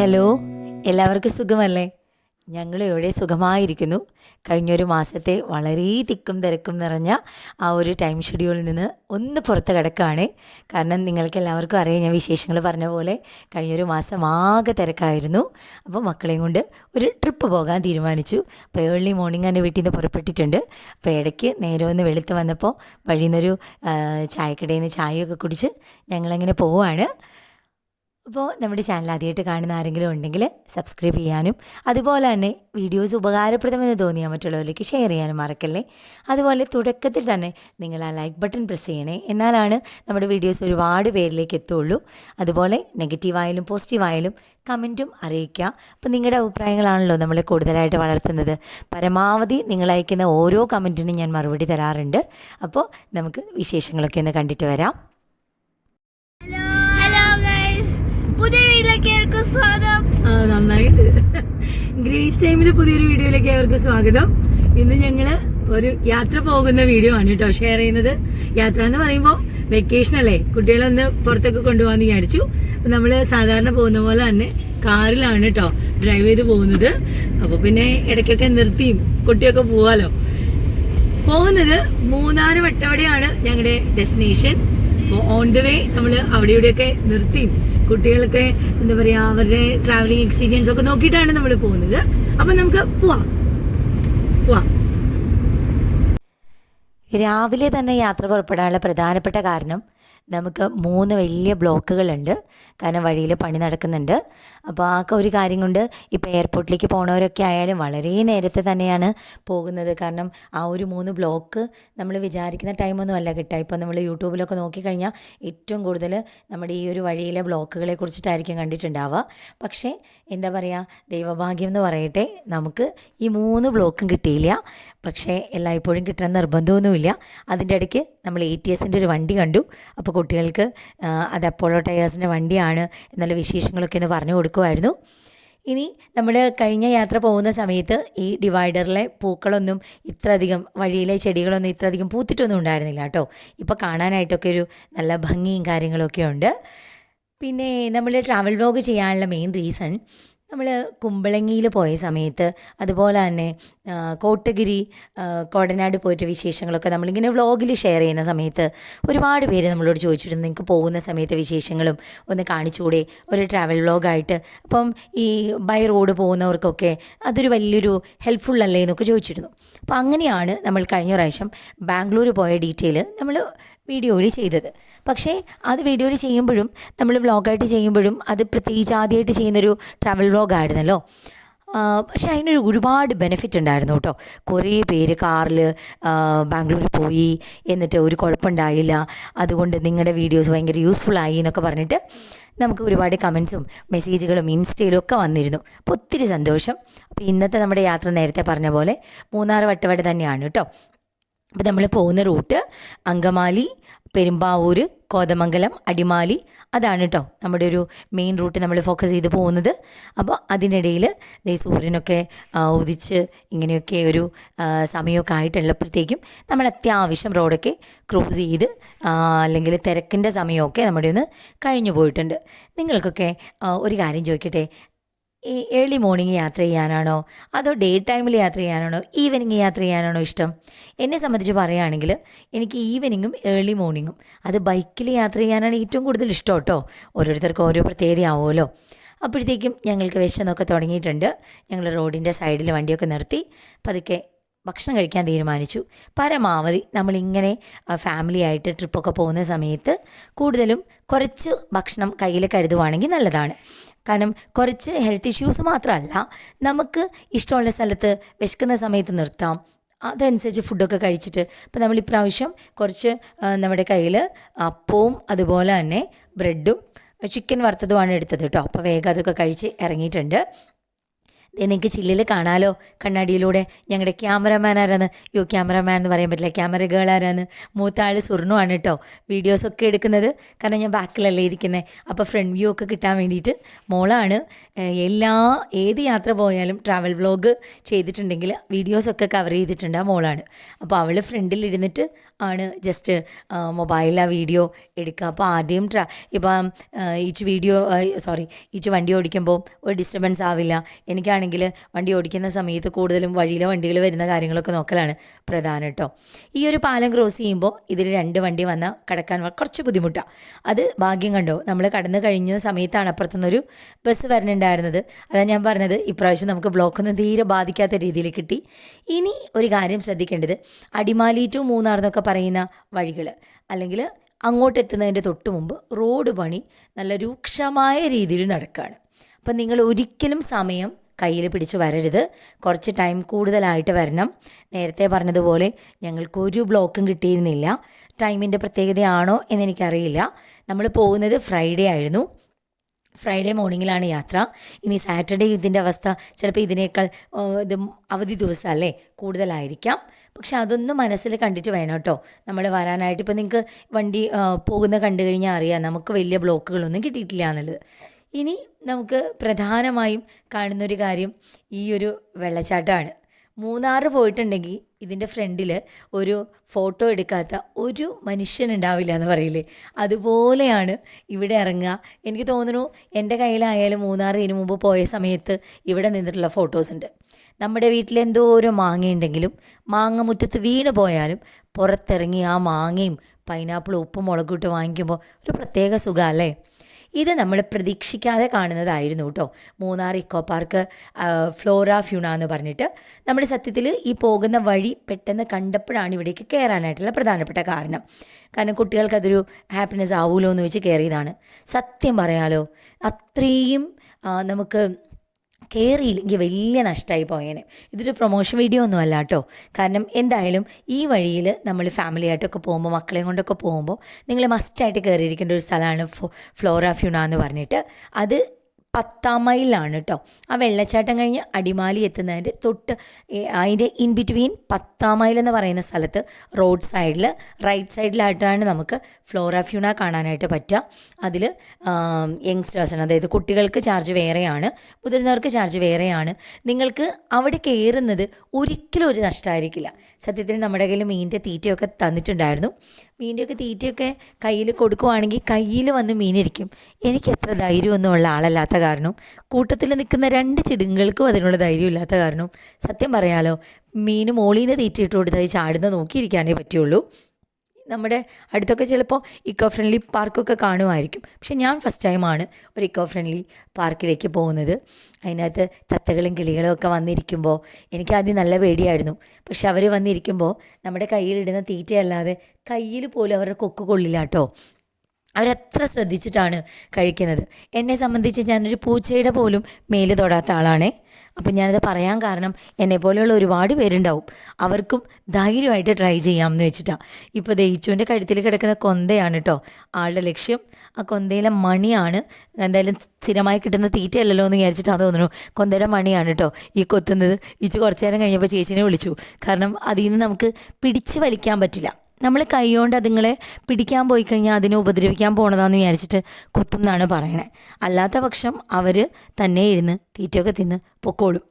Hello എല്ലാവർക്കും സുഖമല്ലേ? ഞങ്ങൾ ഇവിടെ സുഖമായിരിക്കുന്നു. കഴിഞ്ഞൊരു മാസത്തെ വളരെ തിക്കും തിരക്കും നിറഞ്ഞ ആ ഒരു ടൈം ഷെഡ്യൂളിൽ നിന്ന് ഒന്ന് പുറത്ത് കിടക്കുകയാണ്. കാരണം നിങ്ങൾക്ക് എല്ലാവർക്കും അറിയാം ഞാൻ വിശേഷങ്ങൾ പറഞ്ഞ പോലെ കഴിഞ്ഞൊരു മാസം ആകെ തിരക്കായിരുന്നു. അപ്പോൾ മക്കളെയും കൊണ്ട് ഒരു ട്രിപ്പ് പോകാൻ തീരുമാനിച്ചു. അപ്പോൾ ഏർലി മോർണിംഗ് എന്റെ വീട്ടിൽ നിന്ന് പുറപ്പെട്ടിട്ടുണ്ട്. അപ്പോൾ ഇടയ്ക്ക് നേരെ ഒന്ന് വെളുത്ത് വന്നപ്പോൾ വഴിയിൽ നിന്നൊരു ചായക്കടയിൽ നിന്ന് ചായയൊക്കെ കുടിച്ച് ഞങ്ങളങ്ങനെ പോവാണ് അപ്പോൾ നമ്മുടെ ചാനൽ ആദ്യമായിട്ട് കാണുന്ന ആരെങ്കിലും ഉണ്ടെങ്കിൽ സബ്സ്ക്രൈബ് ചെയ്യാനും അതുപോലെ തന്നെ വീഡിയോസ് ഉപകാരപ്രദമെന്ന് തോന്നിയാൽ മറ്റുള്ളവരിലേക്ക് ഷെയർ ചെയ്യാനും മറക്കല്ലേ? അതുപോലെ തുടക്കത്തിൽ തന്നെ നിങ്ങൾ ആ ലൈക്ക് ബട്ടൺ പ്രസ് ചെയ്യണേ. എന്നാലാണ് നമ്മുടെ വീഡിയോസ് ഒരുപാട് പേരിലേക്ക് എത്തുള്ളൂ. അതുപോലെ നെഗറ്റീവായാലും പോസിറ്റീവായാലും കമന്റും അറിയിക്കുക. അപ്പോൾ നിങ്ങളുടെ അഭിപ്രായങ്ങളാണല്ലോ നമ്മളെ കൂടുതലായിട്ട് വളർത്തുന്നത്. പരമാവധി നിങ്ങൾ അയക്കുന്ന ഓരോ കമന്റിനും ഞാൻ മറുപടി തരാറുണ്ട്. അപ്പോൾ നമുക്ക് വിശേഷങ്ങളൊക്കെ ഒന്ന് കണ്ടിട്ട് വരാം. പുതിയ സ്വാഗതം. നന്നായിട്ട്. ഗ്രേസ് ടൈമിൽ പുതിയൊരു വീഡിയോയിലേക്ക് അവർക്ക് സ്വാഗതം. ഇന്ന് ഞങ്ങൾ ഒരു യാത്ര പോകുന്ന വീഡിയോ ആണ് കേട്ടോ ഷെയർ ചെയ്യുന്നത്. യാത്ര എന്ന് പറയുമ്പോൾ വെക്കേഷൻ അല്ലേ? കുട്ടികളൊന്ന് പുറത്തൊക്കെ കൊണ്ടുപോകാന്ന് വിചാരിച്ചു. നമ്മൾ സാധാരണ പോകുന്ന പോലെ തന്നെ കാറിലാണ് കേട്ടോ ഡ്രൈവ് ചെയ്ത് പോകുന്നത്. അപ്പൊ പിന്നെ ഇടയ്ക്കൊക്കെ നിർത്തിയും കുട്ടിയൊക്കെ പോവാലോ. പോകുന്നത് മൂന്നാർ വട്ടവടയാണ് ഞങ്ങളുടെ ഡെസ്റ്റിനേഷൻ അപ്പോൾ ഓൺ ദ വേ നമ്മൾ അവിടെ ഇവിടെയൊക്കെ നിർത്തിയും. കുട്ടികൾക്ക് എന്താ പറയുക അവരുടെ ട്രാവലിംഗ് എക്സ്പീരിയൻസ് ഒക്കെ നോക്കിയിട്ടാണ് നമ്മൾ പോകുന്നത്. അപ്പം നമുക്ക് പോവാം. പോവാം. രാവിലെ തന്നെ യാത്ര പുറപ്പെടാനുള്ള പ്രധാനപ്പെട്ട കാരണം നമുക്ക് മൂന്ന് വലിയ ബ്ലോക്കുകളുണ്ട്. കാരണം വഴിയിൽ പണി നടക്കുന്നുണ്ട്. അപ്പോൾ ആ ഒരു കാര്യം കൊണ്ട് ഇപ്പോൾ എയർപോർട്ടിലേക്ക് പോണവരൊക്കെ ആയാലും വളരെ നേരത്തെ തന്നെയാണ് പോകുന്നത്. കാരണം ആ ഒരു മൂന്ന് ബ്ലോക്ക് നമ്മൾ വിചാരിക്കുന്ന ടൈമൊന്നും അല്ല കിട്ടുക ഇപ്പോൾ നമ്മൾ യൂട്യൂബിലൊക്കെ നോക്കിക്കഴിഞ്ഞാൽ ഏറ്റവും കൂടുതൽ നമ്മുടെ ഈ ഒരു വഴിയിലെ ബ്ലോക്കുകളെ കുറിച്ചിട്ടായിരിക്കും കണ്ടിട്ടുണ്ടാവുക. പക്ഷേ എന്താ പറയുക ദൈവഭാഗ്യം എന്ന് പറയട്ടെ നമുക്ക് ഈ മൂന്ന് ബ്ലോക്കും കിട്ടിയില്ല. പക്ഷേ എല്ലായ്പ്പോഴും കിട്ടണം നിർബന്ധമൊന്നുമില്ല. അതിന്റെ ഇടയ്ക്ക് നമ്മൾ എ ടി എസിന്റെ ഒരു വണ്ടി കണ്ടു. അപ്പോൾ കുട്ടികൾക്ക് അത് അപ്പോളോ ടയേഴ്സിന്റെ വണ്ടിയാണ് എന്നുള്ള വിശേഷങ്ങളൊക്കെ ഒന്ന് പറഞ്ഞു കൊടുക്കുമായിരുന്നു. ഇനി നമ്മൾ കഴിഞ്ഞ യാത്ര പോകുന്ന സമയത്ത് ഈ ഡിവൈഡറിലെ പൂക്കളൊന്നും ഇത്രയധികം വഴിയിലെ ചെടികളൊന്നും ഇത്രയധികം പൂത്തിട്ടൊന്നും ഉണ്ടായിരുന്നില്ല കേട്ടോ. ഇപ്പോൾ കാണാനായിട്ടൊക്കെ ഒരു നല്ല ഭംഗിയും കാര്യങ്ങളൊക്കെ ഉണ്ട്. പിന്നെ നമ്മൾ ട്രാവൽ വ്ലോഗ് ചെയ്യാനുള്ള മെയിൻ റീസൺ നമ്മൾ കുമ്പളങ്ങിയിൽ പോയ സമയത്ത് അതുപോലെ തന്നെ കോട്ടഗിരി കോടനാട് പോയിട്ട് വിശേഷങ്ങളൊക്കെ നമ്മളിങ്ങനെ വ്ളോഗിൽ ഷെയർ ചെയ്യുന്ന സമയത്ത് ഒരുപാട് പേര് നമ്മളോട് ചോദിച്ചിരുന്നു നിങ്ങൾക്ക് പോകുന്ന സമയത്ത് വിശേഷങ്ങളും ഒന്ന് കാണിച്ചുകൂടെ ഒരു ട്രാവൽ വ്ളോഗായിട്ട്. അപ്പം ഈ ബൈ റോഡ് പോകുന്നവർക്കൊക്കെ അതൊരു വലിയൊരു ഹെൽപ്ഫുൾ അല്ലേ എന്നൊക്കെ ചോദിച്ചിരുന്നു. അപ്പോൾ അങ്ങനെയാണ് നമ്മൾ കഴിഞ്ഞ പ്രാവശ്യം ബാംഗ്ലൂർ പോയ ഡീറ്റെയിൽ നമ്മൾ വീഡിയോയിൽ ചെയ്തത്. പക്ഷേ അത് വീഡിയോയിൽ ചെയ്യുമ്പോഴും നമ്മൾ വ്ളോഗായിട്ട് ചെയ്യുമ്പോഴും അത് പ്രത്യേകിച്ച് ആദ്യമായിട്ട് ചെയ്യുന്നൊരു ട്രാവൽ വ്ളോഗായിരുന്നല്ലോ പക്ഷേ അതിനൊരു ഒരുപാട് ബെനിഫിറ്റ് ഉണ്ടായിരുന്നു കേട്ടോ. കുറേ പേര് കാറിൽ ബാംഗ്ലൂരിൽ പോയി എന്നിട്ട് ഒരു കുഴപ്പമുണ്ടായില്ല. അതുകൊണ്ട് നിങ്ങളുടെ വീഡിയോസ് ഭയങ്കര യൂസ്ഫുൾ ആയി എന്നൊക്കെ പറഞ്ഞിട്ട് നമുക്ക് ഒരുപാട് കമൻസും മെസ്സേജുകളും ഇൻസ്റ്റയിലും ഒക്കെ വന്നിരുന്നു. അപ്പോൾ ഒത്തിരി സന്തോഷം. അപ്പോൾ ഇന്നത്തെ നമ്മുടെ യാത്ര നേരത്തെ പറഞ്ഞ പോലെ മൂന്നാർ വട്ടവട തന്നെയാണ് കേട്ടോ. അപ്പോൾ നമ്മൾ പോകുന്ന റൂട്ട് അങ്കമാലി പെരുമ്പാവൂർ കോതമംഗലം അടിമാലി. അതാണ് കേട്ടോ നമ്മുടെ ഒരു മെയിൻ റൂട്ട് നമ്മൾ ഫോക്കസ് ചെയ്ത് പോകുന്നത്. അപ്പോൾ അതിനിടയിൽ ദേ സൂര്യനൊക്കെ ഉദിച്ച് ഇങ്ങനെയൊക്കെ ഒരു സമയമൊക്കെ ആയിട്ടുള്ളപ്പോഴത്തേക്കും നമ്മൾ അത്യാവശ്യം റോഡൊക്കെ ക്രോസ് ചെയ്ത് അല്ലെങ്കിൽ തിരക്കിന്റെ സമയമൊക്കെ നമ്മുടെ ഒന്ന് കഴിഞ്ഞു പോയിട്ടുണ്ട്. നിങ്ങൾക്കൊക്കെ ഒരു കാര്യം ചോദിക്കട്ടെ? ഈ ഏർലി മോർണിംഗ് യാത്ര ചെയ്യാനാണോ? അതോ ഡേ ടൈമിൽ യാത്ര ചെയ്യാനാണോ? ഈവനിങ് യാത്ര ചെയ്യാനാണോ ഇഷ്ടം? എന്നെ സംബന്ധിച്ച് പറയുകയാണെങ്കിൽ എനിക്ക് ഈവനിങ്ങും ഏർലി മോർണിംഗും അത് ബൈക്കിൽ യാത്ര ചെയ്യാനാണ് ഏറ്റവും കൂടുതൽ ഇഷ്ടം കേട്ടോ. ഓരോരുത്തർക്കും ഓരോ പ്രത്യേകതയാവുമല്ലോ അപ്പോഴത്തേക്കും ഞങ്ങൾക്ക് വിശന്നൊക്കെ തുടങ്ങിയിട്ടുണ്ട്. ഞങ്ങൾ റോഡിന്റെ സൈഡിൽ വണ്ടിയൊക്കെ നിർത്തി പതുക്കെ ഭക്ഷണം കഴിക്കാൻ തീരുമാനിച്ചു. പരമാവധി നമ്മളിങ്ങനെ ഫാമിലി ആയിട്ട് ട്രിപ്പൊക്കെ പോകുന്ന സമയത്ത് കൂടുതലും കുറച്ച് ഭക്ഷണം കയ്യിൽ കരുതുവാണെങ്കിൽ നല്ലതാണ്. കാരണം കുറച്ച് ഹെൽത്ത് ഇഷ്യൂസ് മാത്രമല്ല നമുക്ക് ഇഷ്ടമുള്ള സ്ഥലത്ത് വിശക്കുന്ന സമയത്ത് നിർത്താം. അതനുസരിച്ച് ഫുഡൊക്കെ കഴിച്ചിട്ട്. ഇപ്പം നമ്മൾ ഇപ്രാവശ്യം കുറച്ച് നമ്മുടെ കയ്യിൽ അപ്പവും അതുപോലെ തന്നെ ബ്രെഡും ചിക്കൻ വറുത്തതുമാണ് എടുത്തത് കേട്ടോ. അപ്പോൾ വേഗം അതൊക്കെ കഴിച്ച് ഇറങ്ങിയിട്ടുണ്ട്. നിങ്ങൾക്ക് ചില്ലിൽ കാണാലോ? കണ്ണാടിയിലൂടെ ഞങ്ങളുടെ ക്യാമറമാൻ ആരാന്ന്? യോ ക്യാമറമാൻ എന്ന് പറയാൻ പറ്റില്ല. ക്യാമറ ഗേൾ ആരാന്ന്? മൂത്ത ആൾ സുർണുവാണ് കേട്ടോ വീഡിയോസൊക്കെ എടുക്കുന്നത്. കാരണം ഞാൻ ബാക്കിലല്ലേ ഇരിക്കുന്നത് അപ്പോൾ ഫ്രണ്ട് വ്യൂ ഒക്കെ കിട്ടാൻ വേണ്ടിയിട്ട് മോളാണ് എല്ലാ ഏത് യാത്ര പോയാലും ട്രാവൽ വ്ളോഗ് ചെയ്തിട്ടുണ്ടെങ്കിൽ വീഡിയോസൊക്കെ കവർ ചെയ്തിട്ടുണ്ട് ആ മോളാണ്. അപ്പോൾ അവൾ ഫ്രണ്ടിലിരുന്നിട്ട് ആണ് ജസ്റ്റ് മൊബൈലിൽ ആ വീഡിയോ എടുക്കുക. അപ്പോൾ ആദ്യം ട്രാ ഇപ്പം ഈച്ച് വീഡിയോ സോറി ഈച്ച് വണ്ടി ഓടിക്കുമ്പോൾ ഒരു ഡിസ്റ്റർബൻസ് ആവില്ല. എനിക്കാണെങ്കിൽ വണ്ടി ഓടിക്കുന്ന സമയത്ത് കൂടുതലും വഴിയിലെ വണ്ടികൾ വരുന്ന കാര്യങ്ങളൊക്കെ നോക്കലാണ് പ്രധാന കേട്ടോ ഈ ഒരു പാലം ക്രോസ് ചെയ്യുമ്പോൾ ഇതിൽ രണ്ട് വണ്ടി വന്നാൽ കടക്കാൻ കുറച്ച് ബുദ്ധിമുട്ടാണ് അത് ഭാഗ്യം കണ്ടോ? നമ്മൾ കടന്നു കഴിഞ്ഞ സമയത്താണ് അപ്പുറത്തുനിന്നൊരു ബസ് വരണുണ്ടായിരുന്നത്. അതാണ് ഞാൻ പറഞ്ഞത് ഇപ്രാവശ്യം നമുക്ക് ബ്ലോക്കൊന്നും തീരെ ബാധിക്കാത്ത രീതിയിൽ കിട്ടി. ഇനി ഒരു കാര്യം ശ്രദ്ധിക്കേണ്ടത്. അടിമാലി ടു മൂന്നാർ എന്നൊക്കെ പറയുന്ന വഴികൾ. അല്ലെങ്കിൽ അങ്ങോട്ട് എത്തുന്നതിന്റെ തൊട്ട് മുമ്പ് റോഡ് പണി നല്ല രൂക്ഷമായ രീതിയിൽ നടക്കുകയാണ് അപ്പം നിങ്ങൾ ഒരിക്കലും സമയം കയ്യിൽ പിടിച്ച് വരരുത്. കുറച്ച് ടൈം കൂടുതലായിട്ട് വരണം. നേരത്തെ പറഞ്ഞതുപോലെ ഞങ്ങൾക്ക് ഒരു ബ്ലോക്കും കിട്ടിയിരുന്നില്ല. ടൈമിന്റെ പ്രത്യേകതയാണോ എന്നെനിക്കറിയില്ല. നമ്മൾ പോകുന്നത് ഫ്രൈഡേ ആയിരുന്നു. ഫ്രൈഡേ മോർണിംഗിലാണ് യാത്ര. ഇനി സാറ്റർഡേ ഇതിന്റെ അവസ്ഥ ചിലപ്പോൾ ഇതിനേക്കാൾ ഇത് അവധി ദിവസം അല്ലേ കൂടുതലായിരിക്കാം. പക്ഷെ അതൊന്നും മനസ്സിൽ കണ്ടിട്ട് വേണം കേട്ടോ. നമ്മൾ വരാനായിട്ട് ഇപ്പോൾ നിങ്ങൾക്ക് വണ്ടി പോകുന്ന കണ്ടു കഴിഞ്ഞാൽ അറിയാം. നമുക്ക് വലിയ ബ്ലോക്കുകളൊന്നും കിട്ടിയിട്ടില്ല എന്നുള്ളത്. ഇനി നമുക്ക് പ്രധാനമായും കാണുന്നൊരു കാര്യം ഈ ഒരു വെള്ളച്ചാട്ടമാണ്. മൂന്നാറ് പോയിട്ടുണ്ടെങ്കിൽ ഇതിന്റെ ഫ്രണ്ടിൽ ഒരു ഫോട്ടോ എടുക്കാത്ത ഒരു മനുഷ്യൻ മനുഷ്യനുണ്ടാവില്ല എന്ന് പറയില്ലേ? അതുപോലെയാണ് ഇവിടെ ഇറങ്ങുക. എനിക്ക് തോന്നുന്നു എന്റെ കയ്യിലായാലും മൂന്നാറ് ഇതിനു മുമ്പ് പോയ സമയത്ത് ഇവിടെ നിന്നിട്ടുള്ള ഫോട്ടോസ് ഉണ്ട്. നമ്മുടെ വീട്ടിൽ ഒരു മാങ്ങയുണ്ടെങ്കിലും മാങ്ങ മുറ്റത്ത് വീണ് പോയാലും പുറത്തിറങ്ങി ആ മാങ്ങയും പൈനാപ്പിളും ഉപ്പും മുളകും ഇട്ട് വാങ്ങിക്കുമ്പോൾ ഒരു പ്രത്യേക സുഖമല്ലേ ഇത് നമ്മൾ പ്രതീക്ഷിക്കാതെ കാണുന്നതായിരുന്നു കേട്ടോ. Munnar eco park flora fauna എന്ന് പറഞ്ഞിട്ട്. നമ്മൾ സത്യത്തിൽ ഈ പോകുന്ന വഴി പെട്ടെന്ന് കണ്ടപ്പോഴാണ് ഇവിടേക്ക് കയറാനായിട്ടുള്ള പ്രധാനപ്പെട്ട കാരണം. കാരണം കുട്ടികൾക്ക് അതൊരു ഹാപ്പിനെസ് ആവുമല്ലോ എന്ന് വെച്ച് കയറിയതാണ്. സത്യം പറയാലോ അത്രയും നമുക്ക് കയറിയില്ലെങ്കിൽ വലിയ നഷ്ടമായി പോയേനെ. ഇതൊരു പ്രൊമോഷൻ വീഡിയോ ഒന്നും അല്ല കേട്ടോ. കാരണം എന്തായാലും ഈ വഴിയിൽ നമ്മൾ ഫാമിലി ആയിട്ടൊക്കെ പോകുമ്പോൾ മക്കളെയും കൊണ്ടൊക്കെ പോകുമ്പോൾ നിങ്ങൾ മസ്റ്റായിട്ട് കയറിയിരിക്കേണ്ട ഒരു സ്ഥലമാണ് ഫ്ലോറ ഫ്യൂണ എന്ന് പറഞ്ഞിട്ട്. അത് പത്താം മൈലാണ് കേട്ടോ ആ വെള്ളച്ചാട്ടം കഴിഞ്ഞ് അടിമാലി എത്തുന്നതിന്റെ തൊട്ട് അതിന്റെ ഇൻ ബിറ്റ്വീൻ പത്താം മൈൽ എന്ന് പറയുന്ന സ്ഥലത്ത് റോഡ് സൈഡിൽ റൈറ്റ് സൈഡിലായിട്ടാണ് നമുക്ക് ഫ്ലോറ ഫ്യൂണ കാണാനായിട്ട് പറ്റുക അതിൽ യങ്സ്റ്റേഴ്സിന് അതായത് കുട്ടികൾക്ക് ചാർജ് വേറെയാണ് മുതിർന്നവർക്ക് ചാർജ് വേറെയാണ്. നിങ്ങൾക്ക് അവിടെ കയറുന്നത് ഒരിക്കലും ഒരു നഷ്ടമായിരിക്കില്ല സത്യത്തിൽ നമ്മുടെ കയ്യിൽ മീനിന്റെ തീറ്റയൊക്കെ തന്നിട്ടുണ്ടായിരുന്നു. മീനിന്റെയൊക്കെ തീറ്റയൊക്കെ കയ്യിൽ കൊടുക്കുവാണെങ്കിൽ കയ്യിൽ വന്ന് മീനിരിക്കും. എനിക്ക് എത്ര ധൈര്യമൊന്നും ഉള്ള ആളല്ലാത്ത കാരണം കൂട്ടത്തിൽ നിൽക്കുന്ന രണ്ട് ചിടുങ്ങൾക്കും അതിനുള്ള ധൈര്യം ഇല്ലാത്ത കാരണം സത്യം പറയാലോ മീൻ മോളിൽ നിന്ന് തീറ്റ ഇട്ട് കൊടുത്താൽ ചാടുന്ന നോക്കിയിരിക്കാനേ പറ്റുള്ളൂ. നമ്മുടെ അടുത്തൊക്കെ ചിലപ്പോൾ ഇക്കോ ഫ്രണ്ട്ലി പാർക്കൊക്കെ കാണുമായിരിക്കും. പക്ഷെ ഞാൻ ഫസ്റ്റ് ടൈമാണ് ഒരു ഇക്കോ ഫ്രണ്ട്ലി പാർക്കിലേക്ക് പോകുന്നത്. അതിനകത്ത് തത്തകളും കിളികളും ഒക്കെ വന്നിരിക്കുമ്പോൾ എനിക്ക് ആദ്യം നല്ല പേടിയായിരുന്നു. പക്ഷെ അവർ വന്നിരിക്കുമ്പോൾ നമ്മുടെ കയ്യിലിടുന്ന തീറ്റയല്ലാതെ കയ്യിൽ പോലും അവരുടെ കൊക്ക് കൊള്ളില്ല കേട്ടോ അവരത്ര ശ്രദ്ധിച്ചിട്ടാണ് കഴിക്കുന്നത്. എന്നെ സംബന്ധിച്ച് ഞാനൊരു പൂച്ചയുടെ പോലും മേൽ തൊടാത്ത ആളാണേ. അപ്പം ഞാനത് പറയാൻ കാരണം എന്നെ പോലെയുള്ള ഒരുപാട് പേരുണ്ടാവും. അവർക്കും ധൈര്യമായിട്ട് ട്രൈ ചെയ്യാമെന്ന് വെച്ചിട്ടാണ് ഇപ്പോൾ ദയിച്ചുവിന്റെ കഴുത്തിൽ കിടക്കുന്ന കൊന്തയാണ് കേട്ടോ ആളുടെ ലക്ഷ്യം. ആ കൊന്തയിലെ മണിയാണ്. എന്തായാലും സ്ഥിരമായി കിട്ടുന്ന തീറ്റയല്ലല്ലോ എന്ന് വിചാരിച്ചിട്ടാണ് തോന്നുന്നു. കൊന്തയുടെ മണിയാണ് കേട്ടോ ഈ കൊത്തുന്നത്. ഇച്ച് കുറച്ച് നേരം കഴിഞ്ഞപ്പോൾ ചേച്ചീനെ വിളിച്ചു. കാരണം അതിൽ നിന്ന് നമുക്ക് പിടിച്ച് വലിക്കാൻ പറ്റില്ല. നമ്മൾ കൈകൊണ്ട് അതുങ്ങളെ പിടിക്കാൻ പോയി കഴിഞ്ഞാൽ അതിനെ ഉപദ്രവിക്കാൻ പോണതാന്ന് വിചാരിച്ചിട്ട് കുത്തും എന്നാണ് പറയണേ. അല്ലാത്ത പക്ഷം അവർ തന്നെ ഇരുന്ന് തീറ്റയൊക്കെ തിന്ന് പൊക്കോളും.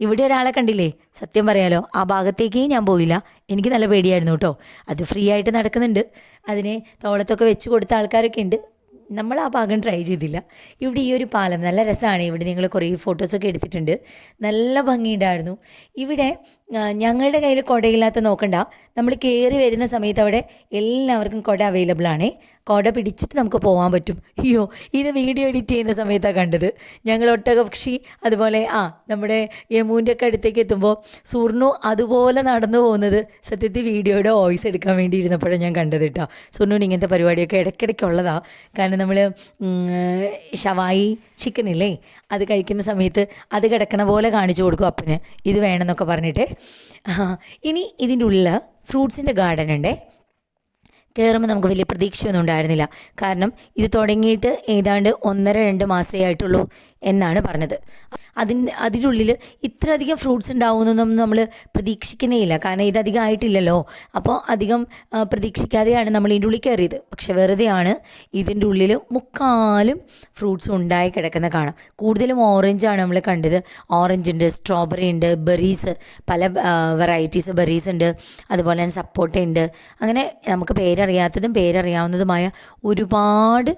ഇവിടെ ഒരാളെ കണ്ടില്ലേ? സത്യം പറയാലോ ആ ഭാഗത്തേക്കേ ഞാൻ പോയില്ല. എനിക്ക് നല്ല പേടിയായിരുന്നു കേട്ടോ. അത് ഫ്രീ ആയിട്ട് നടക്കുന്നുണ്ട്. അതിനെ തോളത്തൊക്കെ വെച്ച് കൊടുത്ത ആൾക്കാരൊക്കെ ഉണ്ട്. നമ്മൾ ആ ഭാഗം ട്രൈ ചെയ്തില്ല. ഇവിടെ ഈ ഒരു പാലം നല്ല രസമാണ് ഇവിടെ നിങ്ങൾ കുറേ ഫോട്ടോസൊക്കെ എടുത്തിട്ടുണ്ട്. നല്ല ഭംഗിയുണ്ടായിരുന്നു. ഇവിടെ ഞങ്ങളുടെ കയ്യിൽ കുടയില്ലാത്ത നോക്കണ്ട. നമ്മൾ കയറി വരുന്ന സമയത്ത് അവിടെ എല്ലാവർക്കും കുട അവൈലബിൾ ആണേ. കുട പിടിച്ചിട്ട് നമുക്ക് പോകാൻ പറ്റും. അയ്യോ ഇത് വീഡിയോ എഡിറ്റ് ചെയ്യുന്ന സമയത്താണ് കണ്ടത്. ഞങ്ങൾ ഒട്ടകപക്ഷി അതുപോലെ ആ നമ്മുടെ യമുവിന്റെ ഒക്കെ അടുത്തേക്ക് എത്തുമ്പോൾ സുർണു അതുപോലെ നടന്നു പോകുന്നത് സത്യത്തിൽ വീഡിയോയുടെ വോയിസ് എടുക്കാൻ വേണ്ടി ഇരുന്നപ്പോഴാണ് ഞാൻ കണ്ടത് കേട്ടോ. സുർണുവിന് ഇങ്ങനത്തെ പരിപാടിയൊക്കെ ഇടയ്ക്കിടയ്ക്കുള്ളതാണ് കാരണം നമ്മൾ ഷവായി ചിക്കൻ ഇല്ലേ അത് കഴിക്കുന്ന സമയത്ത് അത് കിടക്കണ പോലെ കാണിച്ചു കൊടുക്കും അപ്പന്. ഇത് വേണമെന്നൊക്കെ പറഞ്ഞിട്ട്. ഇനി ഇതിന്റെ ഉള്ളിൽ ഫ്രൂട്ട്സിന്റെ ഗാർഡൻ ഉണ്ടേ. കയറുമ്പോൾ നമുക്ക് വലിയ പ്രതീക്ഷയൊന്നും ഉണ്ടായിരുന്നില്ല. കാരണം ഇത് തുടങ്ങിയിട്ട് ഏതാണ്ട് ഒന്നര രണ്ട് മാസമേ ആയിട്ടുള്ളൂ. എന്നാണ് പറഞ്ഞത്. അതിന് അതിനുള്ളിൽ ഇത്രയധികം ഫ്രൂട്ട്സ് ഉണ്ടാവുമെന്നൊന്നും നമ്മൾ പ്രതീക്ഷിക്കുന്നേയില്ല. കാരണം ഇതധികം ആയിട്ടില്ലല്ലോ. അപ്പോൾ അധികം പ്രതീക്ഷിക്കാതെയാണ് നമ്മൾ ഇതിന്റെ ഉള്ളിൽ കയറിയത്. പക്ഷെ വെറുതെയാണ് ഇതിന്റെ ഉള്ളിൽ മുക്കാലും ഫ്രൂട്ട്സ് ഉണ്ടായി കിടക്കുന്ന കാണാം. കൂടുതലും ഓറഞ്ചാണ് നമ്മൾ കണ്ടത്. ഓറഞ്ച് ഉണ്ട് സ്ട്രോബെറി ഉണ്ട് ബെറീസ് പല വെറൈറ്റീസ് ബെറീസ് ഉണ്ട്. അതുപോലെ തന്നെ സപ്പോട്ട ഉണ്ട്. അങ്ങനെ നമുക്ക് പേരറിയാത്തതും പേരറിയാവുന്നതുമായ ഒരുപാട്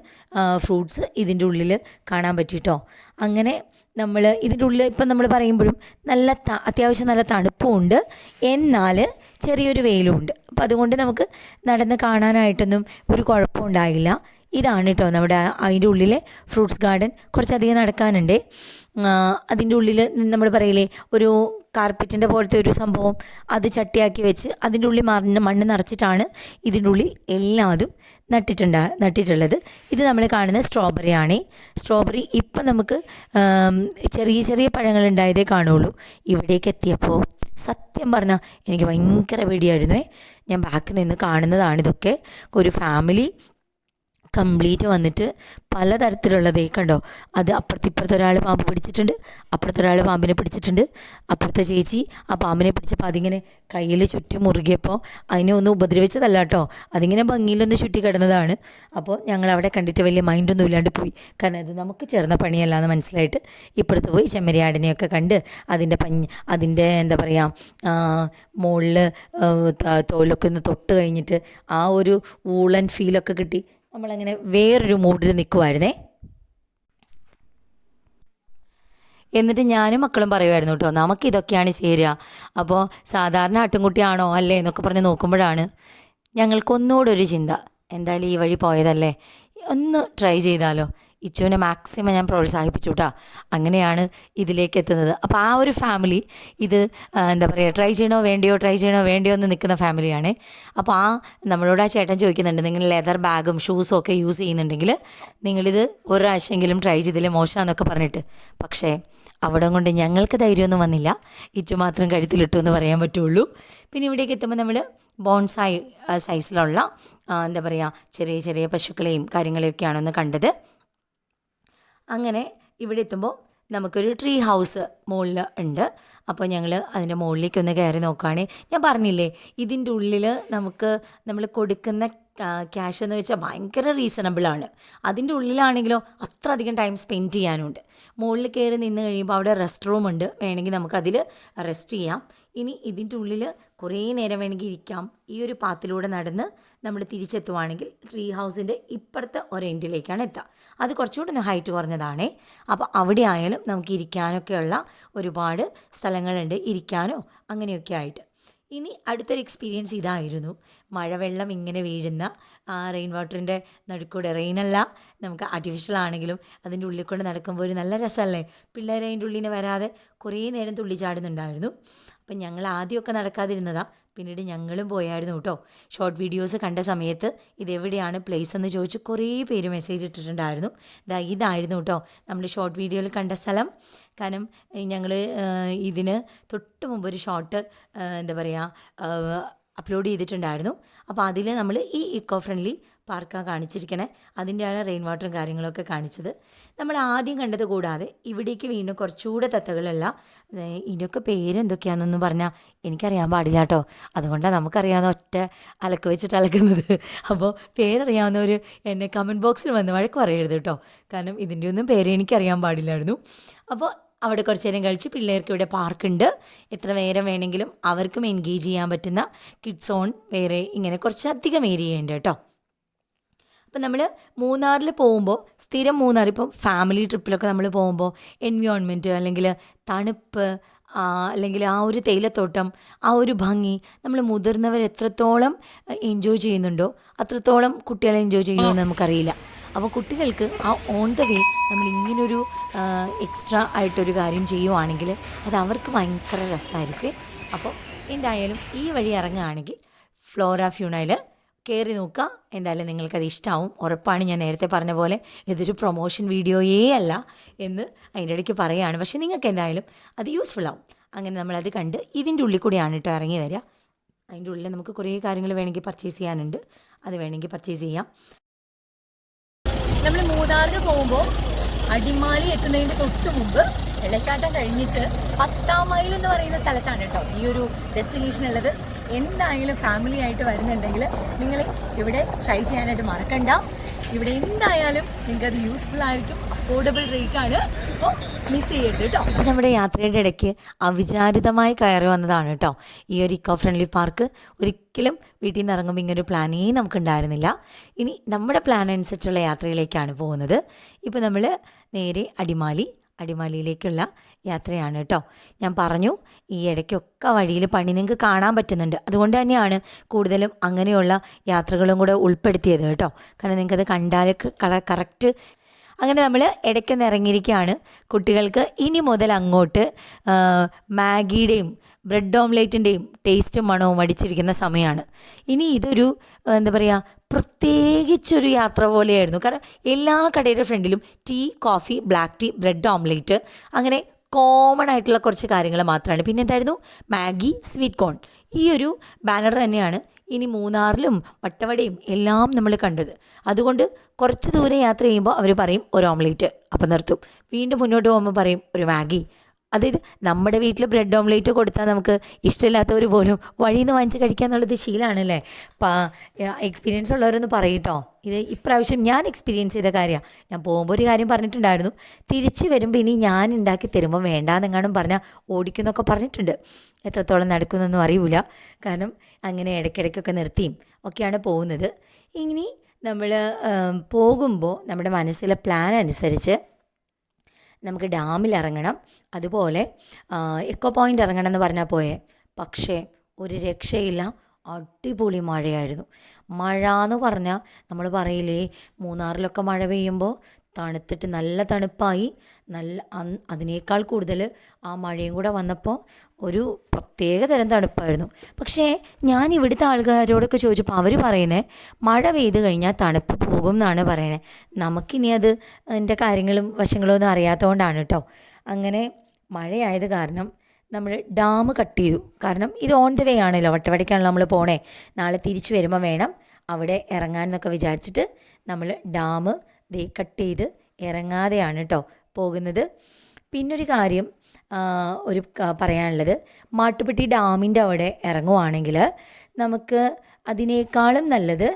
ഫ്രൂട്ട്സ് ഇതിന്റെ ഉള്ളിൽ കാണാൻ പറ്റിട്ടോ? അങ്ങനെ നമ്മൾ ഇതിന്റെ ഉള്ളിൽ ഇപ്പം നമ്മൾ പറയുമ്പോഴും നല്ല അത്യാവശ്യം നല്ല തണുപ്പുമുണ്ട് എന്നാൽ ചെറിയൊരു വെയിലുമുണ്ട്. അപ്പം അതുകൊണ്ട് നമുക്ക് നടന്ന് കാണാനായിട്ടൊന്നും ഒരു കുഴപ്പമുണ്ടായില്ല. ഇതാണ് കേട്ടോ നമ്മുടെ അതിന്റെ ഉള്ളിലെ ഫ്രൂട്ട്സ് ഗാർഡൻ. കുറച്ചധികം നടക്കാനുണ്ട്. അതിന്റെ ഉള്ളിൽ നമ്മൾ പറയില്ലേ ഒരു കാർപ്പറ്റിന്റെ പോലത്തെ ഒരു സംഭവം അത് ചട്ടിയാക്കി വെച്ച് അതിന്റെ ഉള്ളിൽ മണ്ണ് മണ്ണ് നിറച്ചിട്ടാണ് ഇതിന്റെ ഉള്ളിൽ എല്ലാതും നട്ടിട്ടുണ്ട് നട്ടിട്ടുള്ളത്. ഇത് നമ്മൾ കാണുന്ന സ്ട്രോബെറി ആണ് സ്ട്രോബെറി ഇപ്പം നമുക്ക് ചെറിയ ചെറിയ പഴങ്ങൾ ഉണ്ടായതേ കാണുള്ളൂ. ഇവിടേക്ക് എത്തിയപ്പോൾ സത്യം പറഞ്ഞാൽ എനിക്ക് ഭയങ്കര പേടിയായിരുന്നു. ഞാൻ ബാക്കിൽ നിന്ന് കാണുന്നതാണ് ഇതൊക്കെ. ഒരു ഫാമിലി കംപ്ലീറ്റ് വന്നിട്ട് പല പലതരത്തിലുള്ളതേ കണ്ടോ? അത് അപ്പുറത്ത് ഇപ്പുറത്തെ ഒരാൾ പാമ്പ് പിടിച്ചിട്ടുണ്ട് അപ്പുറത്ത് ഒരാൾ പാമ്പിനെ പിടിച്ചിട്ടുണ്ട് അപ്പുറത്തെ ചേച്ചി ആ പാമ്പിനെ പിടിച്ചപ്പോൾ അതിങ്ങനെ കയ്യിൽ ചുറ്റി മുറുകിയപ്പോൾ അതിനെ ഒന്ന് ഉപദ്രവിച്ചതല്ല കേട്ടോ. അതിങ്ങനെ ഭംഗിയിലൊന്ന് ചുറ്റി കിടന്നതാണ്. അപ്പോൾ ഞങ്ങൾ അവിടെ കണ്ടിട്ട് വലിയ മൈൻഡൊന്നും ഇല്ലാണ്ട് പോയി. കാരണം അത് നമുക്ക് ചേർന്ന പണിയല്ല എന്ന് മനസ്സിലായിട്ട് ഇപ്പുറത്ത് പോയി ചെമ്മരിയാടിനെയൊക്കെ കണ്ട് അതിന്റെ പഞ്ഞ് അതിന്റെ എന്താ പറയുക മുകളിൽ തോലൊക്കെ ഒന്ന് തൊട്ട് കഴിഞ്ഞിട്ട് ആ ഒരു ഊളൻ ഫീലൊക്കെ കിട്ടി. നമ്മളങ്ങനെ വേറൊരു മൂഡിൽ നിൽക്കുമായിരുന്നേ എന്നിട്ട് ഞാനും മക്കളും പറയുമായിരുന്നു കേട്ടോ നമുക്ക് ഇതൊക്കെയാണ് ചേരുക അപ്പോൾ സാധാരണ ആട്ടിൻകുട്ടിയാണോ അല്ലേ എന്നൊക്കെ പറഞ്ഞ് നോക്കുമ്പോഴാണ് ഞങ്ങൾക്കൊന്നുകൂടെ ഒരു ചിന്ത. എന്തായാലും ഈ വഴി പോയതല്ലേ? ഒന്ന് ട്രൈ ചെയ്താലോ? ഇച്ചുവിനെ മാക്സിമം ഞാൻ പ്രോത്സാഹിപ്പിച്ചു കേട്ടോ അങ്ങനെയാണ് ഇതിലേക്ക് എത്തുന്നത്. അപ്പോൾ ആ ഒരു ഫാമിലി ഇത് എന്താ പറയുക ട്രൈ ചെയ്യണോ വേണ്ടിയോ ട്രൈ ചെയ്യണോ വേണ്ടിയോ എന്ന് നിൽക്കുന്ന ഫാമിലിയാണ് അപ്പോൾ ആ നമ്മളോട് ആ ചേട്ടൻ ചോദിക്കുന്നുണ്ട് നിങ്ങൾ ലെതർ ബാഗും ഷൂസും ഒക്കെ യൂസ് ചെയ്യുന്നുണ്ടെങ്കിൽ നിങ്ങളിത് ഒരു പ്രാവശ്യമെങ്കിലും ട്രൈ ചെയ്തില്ലേ മോശമാണെന്നൊക്കെ പറഞ്ഞിട്ട്. പക്ഷേ അവിടെ കൊണ്ട് ഞങ്ങൾക്ക് ധൈര്യമൊന്നും വന്നില്ല. ഇച്ചു മാത്രം കഴുത്തിലിട്ടു എന്ന് പറയാൻ പറ്റുള്ളൂ. പിന്നെ ഇവിടേക്ക് എത്തുമ്പോൾ നമ്മൾ ബോൺസായി സൈസിലുള്ള എന്താ പറയുക ചെറിയ ചെറിയ പശുക്കളെയും കാര്യങ്ങളെയൊക്കെയാണ് ഒന്ന് കണ്ടത്. അങ്ങനെ ഇവിടെ എത്തുമ്പോൾ നമുക്കൊരു ട്രീ ഹൗസ് മുകളിൽ ഉണ്ട്. അപ്പോൾ ഞങ്ങൾ അതിന്റെ മുകളിലേക്ക് ഒന്ന് കയറി നോക്കുകയാണെങ്കിൽ ഞാൻ പറഞ്ഞില്ലേ ഇതിന്റെ ഉള്ളിൽ നമുക്ക് നമ്മൾ കൊടുക്കുന്ന ക്യാഷ് എന്ന് വെച്ചാൽ ഭയങ്കര റീസണബിളാണ് അതിന്റെ ഉള്ളിലാണെങ്കിലോ അത്ര അധികം ടൈം സ്പെൻഡ് ചെയ്യാനുണ്ട്. മുകളിൽ കയറി നിന്ന് കഴിയുമ്പോൾ അവിടെ റെസ്റ്റ് റൂം ഉണ്ട്. വേണമെങ്കിൽ നമുക്കതിൽ റെസ്റ്റ് ചെയ്യാം. ഇനി ഇതിന്റെ ഉള്ളിൽ കുറേ നേരം വേണമെങ്കിൽ ഇരിക്കാം. ഈ ഒരു പാത്തിലൂടെ നടന്ന് നമ്മൾ തിരിച്ചെത്തുവാണെങ്കിൽ ട്രീ ഹൗസിന്റെ ഇപ്പുറത്തെ ഒരു എൻഡിലേക്കാണ് എത്തുക. അത് കുറച്ചുകൂടി ഒന്ന് ഹൈറ്റ് കുറഞ്ഞതാണേ. അപ്പോൾ അവിടെ ആയാലും നമുക്ക് ഇരിക്കാനൊക്കെയുള്ള ഒരുപാട് സ്ഥലങ്ങളുണ്ട്. ഇരിക്കാനോ അങ്ങനെയൊക്കെ ആയിട്ട്. ഇനി അടുത്തൊരു എക്സ്പീരിയൻസ് ഇതായിരുന്നു. മഴവെള്ളം ഇങ്ങനെ വീഴുന്ന ആ റെയിൻ വാട്ടറിന്റെ നടുക്കൂടെ റെയിനല്ല നമുക്ക് ആർട്ടിഫിഷ്യൽ ആണെങ്കിലും അതിന്റെ ഉള്ളിൽ കൊണ്ട് നടക്കുമ്പോൾ ഒരു നല്ല രസമല്ലേ? പിള്ളേർ അതിന്റെ ഉള്ളിൽ നിന്ന് വരാതെ കുറേ നേരം തുള്ളി ചാടുന്നുണ്ടായിരുന്നു. അപ്പം ഞങ്ങൾ ആദ്യമൊക്കെ നടക്കാതിരുന്നതാ പിന്നീട് ഞങ്ങളും പോയായിരുന്നു കേട്ടോ. ഷോർട്ട് വീഡിയോസ് കണ്ട സമയത്ത് ഇതെവിടെയാണ് പ്ലേസ് എന്ന് ചോദിച്ച് കുറേ പേര് മെസ്സേജ് ഇട്ടിട്ടുണ്ടായിരുന്നു. ഇതാ ഇതായിരുന്നു കേട്ടോ നമ്മൾ ഷോർട്ട് വീഡിയോയിൽ കണ്ട സ്ഥലം. കാരണം ഞങ്ങൾ ഇതിന് തൊട്ട് മുമ്പ് ഒരു ഷോർട്ട് എന്താ പറയുക അപ്ലോഡ് ചെയ്തിട്ടുണ്ടായിരുന്നു. അപ്പോൾ അതിൽ നമ്മൾ ഈ ഇക്കോ ഫ്രണ്ട്ലി പാർക്കാണ് കാണിച്ചിരിക്കണേ. അതിന്റെയാണ് റെയിൻ വാട്ടറും കാര്യങ്ങളൊക്കെ കാണിച്ചത്. നമ്മൾ ആദ്യം കണ്ടത് കൂടാതെ ഇവിടേക്ക് വീണ്ടും കുറച്ചുകൂടെ തത്തകളുള്ള ഇതിനൊക്കെ പേരെന്തൊക്കെയാണെന്ന് പറഞ്ഞാൽ എനിക്കറിയാൻ പാടില്ല കേട്ടോ അതുകൊണ്ടാണ് നമുക്കറിയാവുന്ന ഒറ്റ അലക്ക് വെച്ചിട്ട് അലക്കുന്നത്. അപ്പോൾ പേരറിയാവുന്നവർ എന്നെ കമന്റ് ബോക്സിൽ വന്ന് വഴക്ക് പറയരുത് കേട്ടോ കാരണം ഇതിന്റെ ഒന്നും പേര് എനിക്കറിയാൻ പാടില്ലായിരുന്നു. അപ്പോൾ അവിടെ കുറച്ച് നേരം കഴിച്ച് പിള്ളേർക്ക് ഇവിടെ പാർക്കുണ്ട് എത്ര നേരം വേണമെങ്കിലും അവർക്കും എൻഗേജ് ചെയ്യാൻ പറ്റുന്ന കിഡ്സ് സോൺ വേറെ ഇങ്ങനെ കുറച്ചധികം ഏരിയ ഉണ്ട് കേട്ടോ. അപ്പം നമ്മൾ മൂന്നാറിൽ പോകുമ്പോൾ സ്ഥിരം മൂന്നാർ ഇപ്പം ഫാമിലി ട്രിപ്പിലൊക്കെ നമ്മൾ പോകുമ്പോൾ എൻവയോൺമെന്റ് അല്ലെങ്കിൽ തണുപ്പ് അല്ലെങ്കിൽ ആ ഒരു തേയിലത്തോട്ടം ആ ഒരു ഭംഗി നമ്മൾ മുതിർന്നവർ എത്രത്തോളം എൻജോയ് ചെയ്യുന്നുണ്ടോ അത്രത്തോളം കുട്ടികളെ എൻജോയ് ചെയ്യുമെന്ന് നമുക്കറിയില്ല. അപ്പോൾ കുട്ടികൾക്ക് ആ ഓൺ ദ വേ നമ്മൾ ഇങ്ങനൊരു എക്സ്ട്രാ ആയിട്ടൊരു കാര്യം ചെയ്യുവാണെങ്കിൽ അത് അവർക്ക് ഭയങ്കര രസമായിരിക്കും അപ്പോൾ എന്തായാലും ഈ വഴി ഇറങ്ങുകയാണെങ്കിൽ ഫ്ലോറ ഫ്യൂണയിൽ കയറി നോക്കുക. എന്തായാലും നിങ്ങൾക്കത് ഇഷ്ടമാവും ഉറപ്പാണ് ഞാൻ നേരത്തെ പറഞ്ഞ പോലെ ഇതൊരു പ്രൊമോഷൻ വീഡിയോയേ അല്ല എന്ന് അതിന്റെ ഇടയ്ക്ക് പറയുകയാണ്. പക്ഷേ നിങ്ങൾക്ക് എന്തായാലും അത് യൂസ്ഫുൾ ആവും. അങ്ങനെ നമ്മളത് കണ്ട് ഇതിന്റെ ഉള്ളിൽ കൂടിയാണ് കേട്ടോ ഇറങ്ങി വരിക. അതിന്റെ ഉള്ളിൽ നമുക്ക് കുറേ കാര്യങ്ങൾ വേണമെങ്കിൽ പർച്ചേസ് ചെയ്യാനുണ്ട്. അത് വേണമെങ്കിൽ പർച്ചേസ് ചെയ്യാം. നമ്മൾ മൂന്നാറിന് പോകുമ്പോൾ അടിമാലി എത്തുന്നതിന്റെ തൊട്ട് മുമ്പ് വെള്ളച്ചാട്ടം കഴിഞ്ഞിട്ട് പത്താം മൈൽ എന്ന് പറയുന്ന സ്ഥലത്താണ് കേട്ടോ ഈ ഒരു ഡെസ്റ്റിനേഷൻ ഉള്ളത്. എന്തായാലും ഫാമിലി ആയിട്ട് വരുന്നുണ്ടെങ്കിൽ നിങ്ങൾ ഇവിടെ ട്രൈ ചെയ്യാനായിട്ട് മറക്കണ്ട. ഇവിടെ എന്തായാലും നിങ്ങൾക്ക് അത് യൂസ്ഫുൾ ആയിരിക്കും അഫോർഡബിൾ റേറ്റ് ആണ്. അപ്പോൾ മിസ് ചെയ്യരുത് കേട്ടോ ഇത് നമ്മുടെ യാത്രയുടെ ഇടയ്ക്ക് അവിചാരിതമായി കയറി വന്നതാണ് കേട്ടോ ഈ ഒരു ഇക്കോ ഫ്രണ്ട്ലി പാർക്ക് ഒരിക്കലും വീട്ടിൽ നിന്ന് ഇറങ്ങുമ്പോൾ ഇങ്ങനൊരു പ്ലാനേ നമുക്കുണ്ടായിരുന്നില്ല. ഇനി നമ്മുടെ പ്ലാൻ അനുസരിച്ചുള്ള യാത്രയിലേക്കാണ് പോകുന്നത്. ഇപ്പോൾ നമ്മൾ നേരെ അടിമാലി അടിമാലിയിലേക്കുള്ള യാത്രയാണ് കേട്ടോ. ഞാൻ പറഞ്ഞു ഈ ഇടയ്ക്കൊക്കെ വഴിയിൽ പണി നിങ്ങൾക്ക് കാണാൻ പറ്റുന്നുണ്ട്. അതുകൊണ്ട് തന്നെയാണ് കൂടുതലും അങ്ങനെയുള്ള യാത്രകളും കൂടെ ഉൾപ്പെടുത്തിയത് കേട്ടോ. കാരണം നിങ്ങൾക്കത് കണ്ടാൽ കറക്റ്റ് അങ്ങനെ നമ്മൾ ഇടയ്ക്കൊന്ന് ഇറങ്ങിയിരിക്കുകയാണ്. കുട്ടികൾക്ക് ഇനി മുതൽ അങ്ങോട്ട് മാഗിയുടെയും ബ്രെഡ് ഓംലേറ്റിന്റെയും ടേസ്റ്റും മണവും അടിച്ചിരിക്കുന്ന സമയമാണ് ഇനി ഇതൊരു എന്താ പറയുക പ്രത്യേകിച്ചൊരു യാത്ര പോലെയായിരുന്നു. കാരണം എല്ലാ കടയുടെ ഫ്രണ്ടിലും tea coffee black tea bread omelette അങ്ങനെ കോമൺ ആയിട്ടുള്ള കുറച്ച് കാര്യങ്ങൾ മാത്രമാണ് പിന്നെ എന്തായിരുന്നു? Maggi sweet corn. ഈ ഒരു ബാനർ തന്നെയാണ് ഇനി മൂന്നാറിലും വട്ടവടയും എല്ലാം നമ്മൾ കണ്ടത്. അതുകൊണ്ട് കുറച്ച് ദൂരെ യാത്ര ചെയ്യുമ്പോൾ അവർ പറയും ഒരു ഓംലേറ്റ്. അപ്പം നിർത്തും. വീണ്ടും മുന്നോട്ട് പോകുമ്പോൾ പറയും ഒരു മാഗി. അതായത് നമ്മുടെ വീട്ടിൽ ബ്രെഡ് ഓംലേറ്റ് കൊടുത്താൽ നമുക്ക് ഇഷ്ടമില്ലാത്തവർ പോലും വഴിയിൽ നിന്ന് വാങ്ങിച്ച് കഴിക്കുക എന്നുള്ളത് ശീലമാണല്ലേ പാ എക്സ്പീരിയൻസ് ഉള്ളവരൊന്ന് പറയട്ടോ. ഇത് ഇപ്രാവശ്യം ഞാൻ എക്സ്പീരിയൻസ് ചെയ്ത കാര്യമാണ് ഞാൻ പോകുമ്പോൾ ഒരു കാര്യം പറഞ്ഞിട്ടുണ്ടായിരുന്നു. തിരിച്ച് വരുമ്പോൾ ഇനി ഞാൻ ഉണ്ടാക്കി തരുമ്പോൾ വേണ്ടാന്നെങ്ങാനും പറഞ്ഞാൽ ഓടിക്കുന്നൊക്കെ പറഞ്ഞിട്ടുണ്ട്. എത്രത്തോളം നടക്കുന്നൊന്നും അറിയില്ല കാരണം അങ്ങനെ ഇടയ്ക്കിടയ്ക്കൊക്കെ നിർത്തിയും ഒക്കെയാണ് പോകുന്നത്. ഇനി നമ്മൾ പോകുമ്പോൾ നമ്മുടെ മനസ്സിലെ പ്ലാൻ അനുസരിച്ച് നമുക്ക് ഡാമിൽ ഇറങ്ങണം. അതുപോലെ എക്കോ പോയിന്റ് ഇറങ്ങണം എന്ന് പറഞ്ഞാൽ പോയേ. പക്ഷേ ഒരു രക്ഷയില്ല. അടിപൊളി മഴയായിരുന്നു. മഴ എന്ന് പറഞ്ഞാൽ നമ്മൾ പറയില്ലേ മൂന്നാറിലൊക്കെ മഴ പെയ്യുമ്പോൾ തണുത്തിട്ട് നല്ല തണുപ്പായി. നല്ല അതിനേക്കാൾ കൂടുതൽ ആ മഴയും കൂടെ വന്നപ്പോൾ ഒരു പ്രത്യേക തരം തണുപ്പായിരുന്നു. പക്ഷേ ഞാൻ ഇവിടുത്തെ ആൾക്കാരോടൊക്കെ ചോദിച്ചപ്പോൾ അവർ പറയുന്നത് മഴ പെയ്ത് കഴിഞ്ഞാൽ തണുപ്പ് പോകും എന്നാണ് പറയണത് നമുക്കിനി അത് അതിന്റെ കാര്യങ്ങളും വശങ്ങളും ഒന്നും അറിയാത്തതുകൊണ്ടാണ് കേട്ടോ അങ്ങനെ മഴയായത് കാരണം നമ്മൾ ഡാം കട്ട് ചെയ്തു. കാരണം ഇത് ഓൺ ദ വേ ആണല്ലോ. വട്ടവടയ്ക്കാണല്ലോ നമ്മൾ പോണേ. നാളെ തിരിച്ചു വരുമ്പോൾ വേണം അവിടെ ഇറങ്ങാൻ എന്നൊക്കെ വിചാരിച്ചിട്ട് നമ്മൾ ഡാം ദേ കട്ട് ചെയ്ത് ഇറങ്ങാതെയാണ് കേട്ടോ പോകുന്നത്. പിന്നൊരു കാര്യം ഒരു പറയാനുള്ളത്. മാട്ടുപ്പെട്ടി ഡാമിന്റെ അവിടെ ഇറങ്ങുവാണെങ്കിൽ നമുക്ക് അതിനേക്കാളും നല്ലത്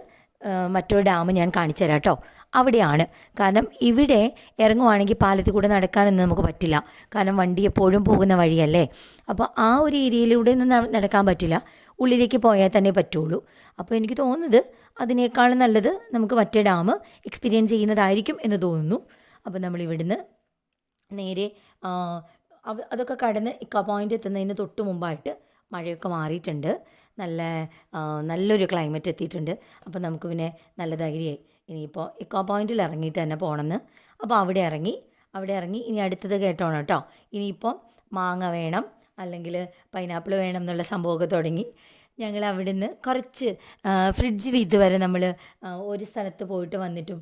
മറ്റൊരു ഡാം ഞാൻ കാണിച്ചു തരാം കേട്ടോ അവിടെയാണ്. കാരണം ഇവിടെ ഇറങ്ങുവാണെങ്കിൽ പാലത്തിൽ കൂടെ നടക്കാനൊന്നും നമുക്ക് പറ്റില്ല. കാരണം വണ്ടി എപ്പോഴും പോകുന്ന വഴിയല്ലേ. അപ്പോൾ ആ ഒരു ഏരിയയിലൂടെ ഒന്നും നടക്കാൻ പറ്റില്ല. ഉള്ളിലേക്ക് പോയാൽ തന്നെ പറ്റുള്ളൂ. അപ്പോൾ എനിക്ക് തോന്നുന്നത് അതിനേക്കാളും നല്ലത് നമുക്ക് മറ്റേ ഡാം എക്സ്പീരിയൻസ് ചെയ്യുന്നതായിരിക്കും എന്ന് തോന്നുന്നു. അപ്പോൾ നമ്മൾ ഇവിടുന്ന് നേരെ അതൊക്കെ കടന്ന് ഇക്ക പോയിന്റ് എത്തുന്നതിന് തൊട്ട് മുമ്പായിട്ട് മഴയൊക്കെ മാറിയിട്ടുണ്ട്. നല്ല നല്ലൊരു ക്ലൈമറ്റ് എത്തിയിട്ടുണ്ട്. അപ്പോൾ നമുക്ക് പിന്നെ നല്ല ധൈര്യമായി ഇനിയിപ്പോൾ ഇക്കോ പോയിന്റിൽ ഇറങ്ങിയിട്ട് തന്നെ പോകണമെന്ന് അപ്പോൾ അവിടെ ഇറങ്ങി അവിടെ ഇറങ്ങി ഇനി അടുത്തത് കേട്ടോണം കേട്ടോ. ഇനിയിപ്പം മാങ്ങ വേണം. അല്ലെങ്കിൽ പൈനാപ്പിൾ വേണം എന്നുള്ള സംഭവമൊക്കെ തുടങ്ങി. ഞങ്ങൾ അവിടുന്ന് കുറച്ച് ഫ്രിഡ്ജിൽ ഇതുവരെ നമ്മൾ ഒരു സ്ഥലത്ത് പോയിട്ട് വന്നിട്ടും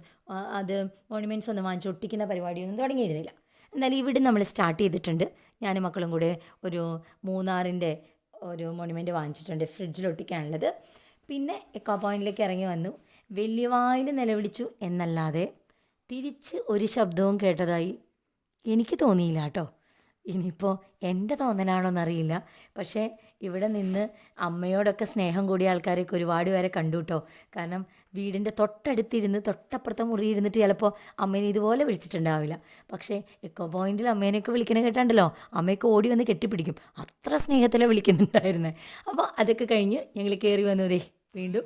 അത് മോണുമെന്റ്സ് ഒന്നും വാങ്ങിച്ച് ഒട്ടിക്കുന്ന പരിപാടിയൊന്നും തുടങ്ങിയിരുന്നില്ല. എന്നാലും ഇവിടെ നമ്മൾ സ്റ്റാർട്ട് ചെയ്തിട്ടുണ്ട്. ഞാനും മക്കളും കൂടെ ഒരു മൂന്നാറിന്റെ ഒരു മോണുമെന്റ് വാങ്ങിച്ചിട്ടുണ്ട് ഫ്രിഡ്ജിൽ ഒട്ടിക്കാനുള്ളത്. പിന്നെ എക്കോ പോയിന്റിലേക്ക് ഇറങ്ങി വന്നു. വലിയ വായിൽ നിലവിളിച്ചു എന്നല്ലാതെ തിരിച്ച് ഒരു ശബ്ദവും കേട്ടതായി എനിക്ക് തോന്നിയില്ല കേട്ടോ. ഇനിയിപ്പോൾ എന്റെ തോന്നലാണോന്നറിയില്ല. പക്ഷേ ഇവിടെ നിന്ന് അമ്മയോടൊക്കെ സ്നേഹം കൂടിയ ആൾക്കാരൊക്കെ ഒരുപാട് പേരെ കണ്ടു കേട്ടോ കാരണം വീടിന്റെ തൊട്ടടുത്തിരുന്ന് തൊട്ടപ്പുറത്തെ മുറി ഇരുന്നിട്ട് ചിലപ്പോൾ അമ്മേനെ ഇതുപോലെ വിളിച്ചിട്ടുണ്ടാവില്ല. പക്ഷേ എക്കോ പോയിന്റിൽ അമ്മേനെയൊക്കെ വിളിക്കുന്ന കേട്ടാണ്ടല്ലോ? അമ്മയൊക്കെ ഓടി വന്ന് കെട്ടിപ്പിടിക്കും. അത്ര സ്നേഹത്തിലെ വിളിക്കുന്നുണ്ടായിരുന്നത് അപ്പോൾ അതൊക്കെ കഴിഞ്ഞ് ഞങ്ങൾ കയറി വന്നതേ വീണ്ടും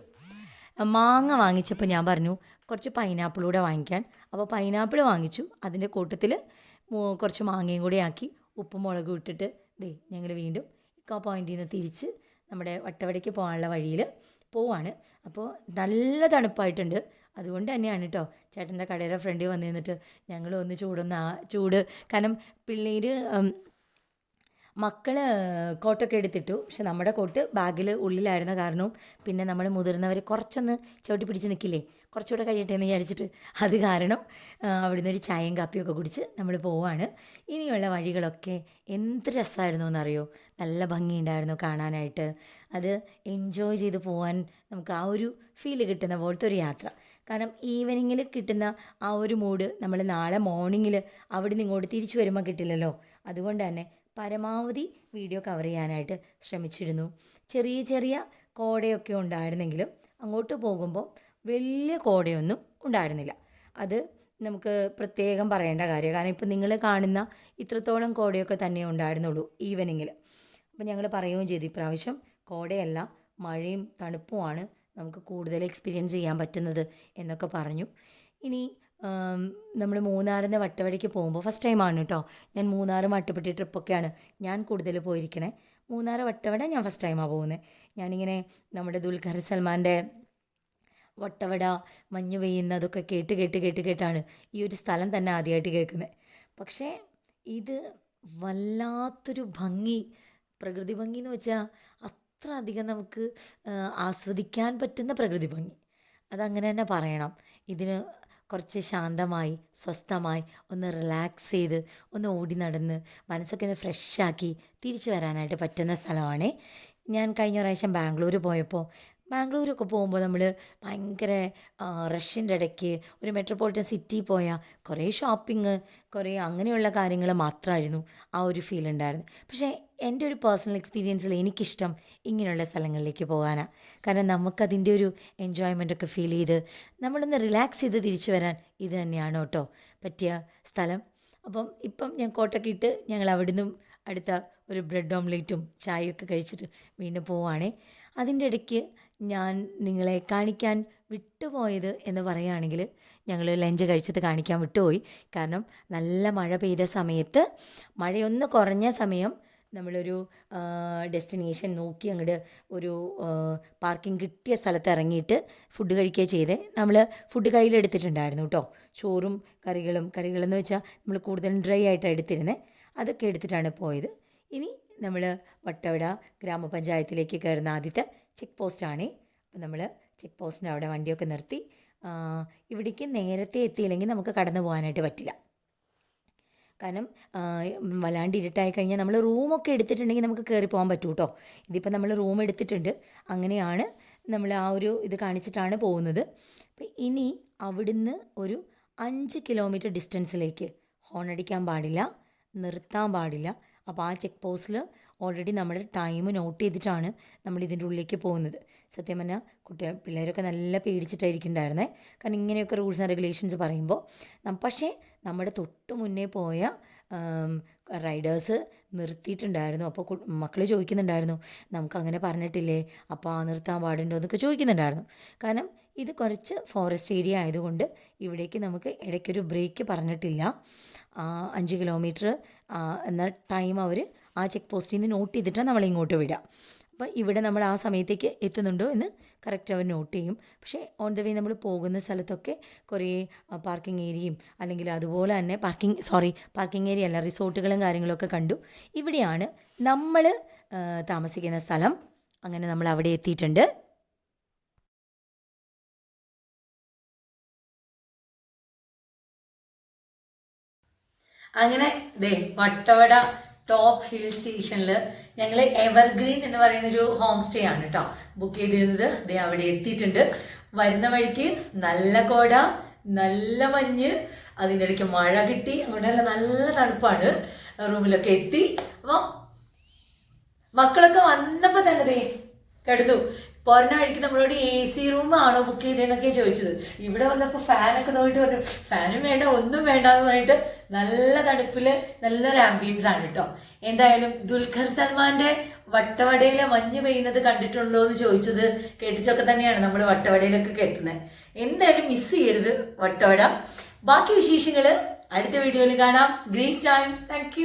മാങ്ങ വാങ്ങിച്ചപ്പോൾ ഞാൻ പറഞ്ഞു കുറച്ച് പൈനാപ്പിളൂടെ വാങ്ങിക്കാൻ. അപ്പോൾ പൈനാപ്പിൾ വാങ്ങിച്ചു. അതിന്റെ കൂട്ടത്തിൽ കുറച്ച് മാങ്ങയും കൂടി ആക്കി. ഉപ്പും മുളകും ഇട്ടിട്ട് ദേ ഞങ്ങൾ വീണ്ടും ഇക്കോ പോയിന്റിൽ നിന്ന് തിരിച്ച് നമ്മുടെ വട്ടവടയ്ക്ക് പോകാനുള്ള വഴിയിൽ പോവാണ്. അപ്പോൾ നല്ല തണുപ്പായിട്ടുണ്ട്. അതുകൊണ്ട് തന്നെയാണ് കേട്ടോ ചേട്ടന്റെ കടയുടെ ഫ്രണ്ടിൽ വന്നിരുന്നിട്ട് ഞങ്ങൾ ഒന്ന് ചൂടൊന്ന് ആ ചൂട് കാരണം പിള്ളേർ മക്കൾ കോട്ടൊക്കെ എടുത്തിട്ടു. പക്ഷെ നമ്മുടെ കോട്ട് ബാഗിൽ ഉള്ളിലായിരുന്ന കാരണവും പിന്നെ നമ്മൾ മുതിർന്നവർ കുറച്ചൊന്ന് ചവിട്ടി പിടിച്ച് നിൽക്കില്ലേ കുറച്ചുകൂടെ കഴിയട്ടെ എന്ന് വിചാരിച്ചിട്ട് അത് കാരണം അവിടെ അവിടുന്ന് ഒരു ചായയും കാപ്പിയൊക്കെ കുടിച്ച് നമ്മൾ പോവാണ്. ഇനിയുള്ള വഴികളൊക്കെ എന്ത് രസമായിരുന്നു എന്നറിയോ? നല്ല ഭംഗിയുണ്ടായിരുന്നു കാണാനായിട്ട്. അത് എൻജോയ് ചെയ്ത് പോകാൻ നമുക്ക് ആ ഒരു ഫീൽ കിട്ടുന്ന പോലത്തെ ഒരു യാത്ര. കാരണം ഈവനിങ്ങിൽ കിട്ടുന്ന ആ ഒരു മൂഡ് നമ്മൾ നാളെ മോർണിംഗിൽ അവിടെ നിന്ന് ഇങ്ങോട്ട് തിരിച്ചു വരുമ്പോൾ കിട്ടില്ലല്ലോ. അതുകൊണ്ട് തന്നെ പരമാവധി വീഡിയോ കവർ ചെയ്യാനായിട്ട് ശ്രമിച്ചിരുന്നു. ചെറിയ ചെറിയ കോടയൊക്കെ ഉണ്ടായിരുന്നെങ്കിലും അങ്ങോട്ട് പോകുമ്പോൾ വലിയ കോടയൊന്നും ഉണ്ടായിരുന്നില്ല. അത് നമുക്ക് പ്രത്യേകം പറയേണ്ട കാര്യം. കാരണം ഇപ്പം നിങ്ങൾ കാണുന്ന ഇത്രത്തോളം കോടയൊക്കെ തന്നെ ഉണ്ടായിരുന്നുള്ളൂ ഈവനിങ്ങിൽ. അപ്പം ഞങ്ങൾ പറയുകയും ചെയ്തു ഇപ്രാവശ്യം കോടയല്ല മഴയും തണുപ്പുമാണ് നമുക്ക് കൂടുതൽ എക്സ്പീരിയൻസ് ചെയ്യാൻ പറ്റുന്നത് എന്നൊക്കെ പറഞ്ഞു. ഇനി നമ്മൾ മൂന്നാറിന്റെ വട്ടവഴിക്ക് പോകുമ്പോൾ ഫസ്റ്റ് ടൈമാണ് കേട്ടോ ഞാൻ മൂന്നാറും വട്ടപ്പെട്ടി ട്രിപ്പൊക്കെയാണ് ഞാൻ കൂടുതൽ പോയിരിക്കണേ. മൂന്നാറ് വട്ടവട ഞാൻ ഫസ്റ്റ് ടൈമാണ് പോകുന്നത് ഞാനിങ്ങനെ നമ്മുടെ ദുൽഖർ സൽമാന്റെ വട്ടവട മഞ്ഞ് പെയ്യുന്നതൊക്കെ കേട്ട് കേട്ട് കേട്ട് കേട്ടാണ് ഈ ഒരു സ്ഥലം തന്നെ ആദ്യമായിട്ട് കേൾക്കുന്നത് പക്ഷേ ഇത് വല്ലാത്തൊരു ഭംഗി പ്രകൃതി ഭംഗി എന്ന് വെച്ചാൽ അത്ര അധികം നമുക്ക് ആസ്വദിക്കാൻ പറ്റുന്ന പ്രകൃതി ഭംഗി. അതങ്ങനെ തന്നെ പറയണം. ഇതിന് കുറച്ച് ശാന്തമായി സ്വസ്ഥമായി ഒന്ന് റിലാക്സ് ചെയ്ത് ഒന്ന് ഓടി നടന്ന് മനസ്സൊക്കെ ഒന്ന് ഫ്രഷാക്കി തിരിച്ചു വരാനായിട്ട് പറ്റുന്ന സ്ഥലമാണ്. ഞാൻ കഴിഞ്ഞ പ്രാവശ്യം ബാംഗ്ലൂർ പോയപ്പോൾ ബാംഗ്ലൂരൊക്കെ പോകുമ്പോൾ നമ്മൾ ഭയങ്കര റഷ്യന്റെ ഇടയ്ക്ക് ഒരു മെട്രോപൊളിറ്റൻ സിറ്റി പോയാൽ കുറേ ഷോപ്പിംഗ് കുറേ അങ്ങനെയുള്ള കാര്യങ്ങൾ മാത്രമായിരുന്നു ആ ഒരു ഫീൽ ഉണ്ടായിരുന്നു. പക്ഷേ എന്റെ ഒരു പേഴ്സണൽ എക്സ്പീരിയൻസിൽ എനിക്കിഷ്ടം ഇങ്ങനെയുള്ള സ്ഥലങ്ങളിലേക്ക് പോകാനാണ് കാരണം നമുക്കതിന്റെ ഒരു എൻജോയ്മെന്റ് ഒക്കെ ഫീൽ ചെയ്ത് നമ്മളൊന്ന് റിലാക്സ് ചെയ്ത് തിരിച്ചു വരാൻ ഇത് തന്നെയാണ് കേട്ടോ പറ്റിയ സ്ഥലം. അപ്പം ഇപ്പം ഞാൻ കോട്ടൊക്കെ ഇട്ട് ഞങ്ങൾ അവിടുന്ന് അടുത്ത ഒരു ബ്രെഡ് ഓംലേറ്റും ചായയൊക്കെ കഴിച്ചിട്ട് വീണ്ടും പോവുകയാണേ അതിന്റെ ഇടയ്ക്ക് ഞാൻ നിങ്ങളെ കാണിക്കാൻ വിട്ടുപോയത് എന്ന് പറയുകയാണെങ്കിൽ ഞങ്ങൾ ലഞ്ച് കഴിച്ചത് കാണിക്കാൻ വിട്ടുപോയി. കാരണം നല്ല മഴ പെയ്ത സമയത്ത് മഴയൊന്ന് കുറഞ്ഞ സമയം നമ്മളൊരു ഡെസ്റ്റിനേഷൻ നോക്കി അങ്ങോട്ട് ഒരു പാർക്കിംഗ് കിട്ടിയ സ്ഥലത്ത് ഇറങ്ങിയിട്ട് ഫുഡ് കഴിക്കുക ചെയ്ത്. നമ്മൾ ഫുഡ് കയ്യിലെടുത്തിട്ടുണ്ടായിരുന്നു കേട്ടോ ചോറും കറികളും കറികളെന്ന് വെച്ചാൽ നമ്മൾ കൂടുതലും ഡ്രൈ ആയിട്ട് എടുത്തിരുന്നത് അതൊക്കെ എടുത്തിട്ടാണ് പോയത്. ഇനി നമ്മൾ വട്ടവട ഗ്രാമപഞ്ചായത്തിലേക്ക് കയറുന്ന ആദ്യത്തെ ചെക്ക് പോസ്റ്റാണേ. അപ്പോൾ നമ്മൾ ചെക്ക് പോസ്റ്റിന്റെ അവിടെ വണ്ടിയൊക്കെ നിർത്തി ഇവിടേക്ക് നേരത്തെ എത്തിയില്ലെങ്കിൽ നമുക്ക് കടന്നു പോകാനായിട്ട് പറ്റില്ല. കാരണം വല്ലാണ്ട് ഇരുട്ടായി കഴിഞ്ഞാൽ നമ്മൾ റൂമൊക്കെ എടുത്തിട്ടുണ്ടെങ്കിൽ നമുക്ക് കയറി പോകാൻ പറ്റൂ കേട്ടോ ഇതിപ്പോൾ നമ്മൾ റൂം എടുത്തിട്ടുണ്ട്. അങ്ങനെയാണ് നമ്മൾ ആ ഒരു ഇത് കാണിച്ചിട്ടാണ് പോകുന്നത്. അപ്പം ഇനി അവിടുന്ന് ഒരു അഞ്ച് കിലോമീറ്റർ ഡിസ്റ്റൻസിലേക്ക് ഹോൺ അടിക്കാൻ പാടില്ല നിർത്താൻ പാടില്ല. അപ്പോൾ ആ ചെക്ക് പോസ്റ്റിൽ ഓൾറെഡി നമ്മൾ ടൈം നോട്ട് ചെയ്തിട്ടാണ് നമ്മൾ ഇതിന്റെ ഉള്ളിലേക്ക് പോകുന്നത്. സത്യം പറഞ്ഞാൽ കുട്ടികൾ പിള്ളേരൊക്കെ നല്ല പേടിച്ചിട്ടായിരിക്കും ഉണ്ടായിരുന്നത് കാരണം ഇങ്ങനെയൊക്കെ റൂൾസ് ആൻഡ് റെഗുലേഷൻസ് പറയുമ്പോൾ പക്ഷേ നമ്മുടെ തൊട്ട് മുന്നേ പോയ റൈഡേഴ്സ് നിർത്തിയിട്ടുണ്ടായിരുന്നു. അപ്പോൾ മക്കൾ ചോദിക്കുന്നുണ്ടായിരുന്നു നമുക്ക് അങ്ങനെ പറഞ്ഞിട്ടില്ലേ? അപ്പോൾ ആ നിർത്താൻ പാടുണ്ടോ? എന്നൊക്കെ ചോദിക്കുന്നുണ്ടായിരുന്നു. കാരണം ഇത് കുറച്ച് ഫോറസ്റ്റ് ഏരിയ ആയതുകൊണ്ട് ഇവിടേക്ക് നമുക്ക് ഇടയ്ക്കൊരു ബ്രേക്ക് പറഞ്ഞിട്ടില്ല. അഞ്ച് കിലോമീറ്റർ എന്ന ടൈം അവർ ആ ചെക്ക് പോസ്റ്റിൽ നിന്ന് നോട്ട് ചെയ്തിട്ടാണ് നമ്മൾ ഇങ്ങോട്ട് വിടുക അപ്പോൾ ഇവിടെ നമ്മൾ ആ സമയത്തേക്ക് എത്തുന്നുണ്ടോ എന്ന് കറക്റ്റ് അവർ നോട്ട് ചെയ്യും. പക്ഷേ ഓൺ ദ വേ നമ്മൾ പോകുന്ന സ്ഥലത്തൊക്കെ കുറേ പാർക്കിംഗ് ഏരിയയും അല്ലെങ്കിൽ അതുപോലെ തന്നെ പാർക്കിംഗ് സോറി പാർക്കിംഗ് ഏരിയ അല്ല റിസോർട്ടുകളും കാര്യങ്ങളൊക്കെ കണ്ടു. ഇവിടെയാണ് നമ്മൾ താമസിക്കുന്ന സ്ഥലം. അങ്ങനെ നമ്മൾ അവിടെ എത്തിയിട്ടുണ്ട്. അങ്ങനെ ദേ വട്ടവട ടോപ്പ് ഹിൽ സ്റ്റേഷനിൽ ഞങ്ങൾ എവർഗ്രീൻ എന്ന് പറയുന്ന ഒരു ഹോം സ്റ്റേ ആണ് കേട്ടോ ബുക്ക് ചെയ്തിരുന്നത്. ദേ അവിടെ എത്തിയിട്ടുണ്ട്. വരുന്ന വഴിക്ക് നല്ല കോട നല്ല മഞ്ഞ് അതിന്റെ ഇടയ്ക്ക് മഴ കിട്ടി. അങ്ങോട്ടല്ല നല്ല തണുപ്പാണ്. റൂമിലൊക്കെ എത്തി. അപ്പം മക്കളൊക്കെ വന്നപ്പോൾ തന്നെ ദേ കിടന്നു. പോരണ വഴിക്ക് നമ്മളോട് എ സി റൂം ആണോ ബുക്ക് ചെയ്തതെന്നൊക്കെ ചോദിച്ചത്. ഇവിടെ വന്നപ്പോൾ ഫാനൊക്കെ നോക്കിട്ട് പറഞ്ഞു ഫാനും വേണ്ട ഒന്നും വേണ്ട എന്ന് പറഞ്ഞിട്ട് നല്ല തണുപ്പിൽ നല്ലൊരു ആംബിയൻസ് ആണ് കേട്ടോ എന്തായാലും ദുൽഖർ സൽമാന്റെ വട്ടവടയിലെ മഞ്ഞ് പെയ്യുന്നത് കണ്ടിട്ടുണ്ടോ എന്ന് ചോദിച്ചത് കേട്ടിട്ടൊക്കെ തന്നെയാണ് നമ്മൾ വട്ടവടയിലൊക്കെ എത്തുന്നത് എന്തായാലും മിസ് ചെയ്യരുത് വട്ടവട. ബാക്കി വിശേഷങ്ങൾ അടുത്ത വീഡിയോയിൽ കാണാം. Greece time thank